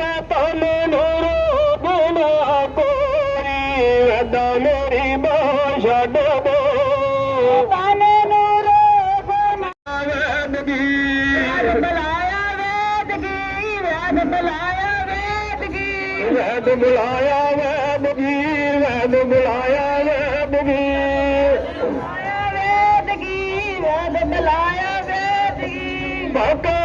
मेरे पहले मेरे बिना कोई अदा मेरी बाहों छड़ दो पाने नूरे बना वेदगी वेद बुलाया वेदगी वेद बुलाया वेदगी वेद बुलाया वेदगी वेद बुलाया वेदगी वेद बुलाया वेदगी भक्का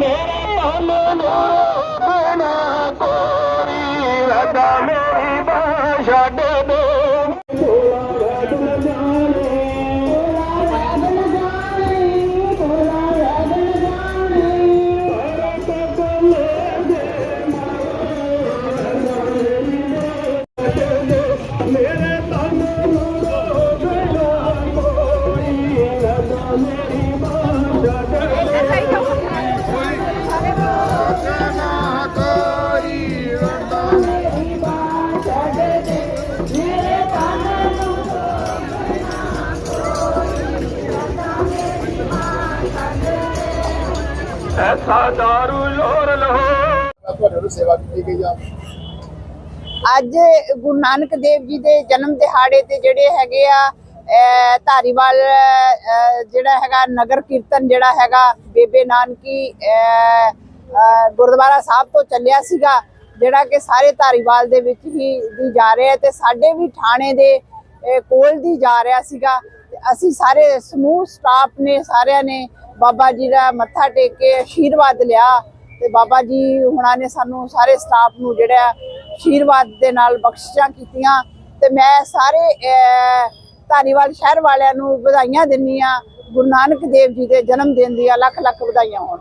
मेरे मन मोरे ना कोरी रदा में ਐਸਾ ਦਾਰੂ ਲੋਰ ਲਹੋ ਤੁਹਾਡੇ ਵੱਲੋਂ ਸੇਵਾ ਕੀਤੀ ਗਈ ਆ ਅੱਜ ਗੁਰੂ ਨਾਨਕ ਦੇਵ ਜੀ ਦੇ ਜਨਮ ਦਿਹਾੜੇ ਤੇ ਜਿਹੜੇ ਹੈਗੇ ਆ ਧਾਰੀਵਾਲ ਜਿਹੜਾ ਹੈਗਾ ਨਗਰ ਕੀਰਤਨ ਜਿਹੜਾ ਹੈਗਾ ਬੇਬੇ ਨਾਨਕੀ ਅਹ, ਗੁਰਦੁਆਰਾ ਸਾਹਿਬ ਤੋਂ ਚੱਲਿਆ ਸੀਗਾ। ਜਿਹੜਾ ਕਿ ਸਾਰੇ ਧਾਰੀਵਾਲ ਦੇ ਵਿੱਚ ਹੀ ਦੀ ਜਾ ਰਿਹਾ ਤੇ ਸਾਡੇ ਵੀ ਥਾਣੇ ਦੇ ਕੋਲ ਦੀ ਜਾ ਰਿਹਾ ਸੀਗਾ। ਅਸੀਂ ਸਾਰੇ ਸਮੂਹ ਸਟਾਫ ਨੇ ਸਾਰਿਆਂ ਨੇ ਬਾਬਾ ਜੀ ਦਾ ਮੱਥਾ ਟੇਕ ਕੇ ਆਸ਼ੀਰਵਾਦ ਲਿਆ ਤੇ ਬਾਬਾ ਜੀ ਹੁਣਾਂ ਨੇ ਸਾਨੂੰ ਸਾਰੇ ਸਟਾਫ ਨੂੰ ਜਿਹੜਾ ਆਸ਼ੀਰਵਾਦ ਦੇ ਨਾਲ ਬਖਸ਼ਿਸ਼ਾਂ ਕੀਤੀਆਂ ਤੇ ਮੈਂ ਸਾਰੇ ਅਹ, ਧਾਰੀਵਾਲ ਸ਼ਹਿਰ ਵਾਲਿਆਂ ਨੂੰ ਵਧਾਈਆਂ ਦਿੰਦੀ ਆ ਗੁਰੂ ਨਾਨਕ ਦੇਵ ਜੀ ਦੇ ਜਨਮ ਦਿਨ ਦੀਆਂ ਲੱਖ ਲੱਖ ਵਧਾਈਆਂ ਹੋਣ।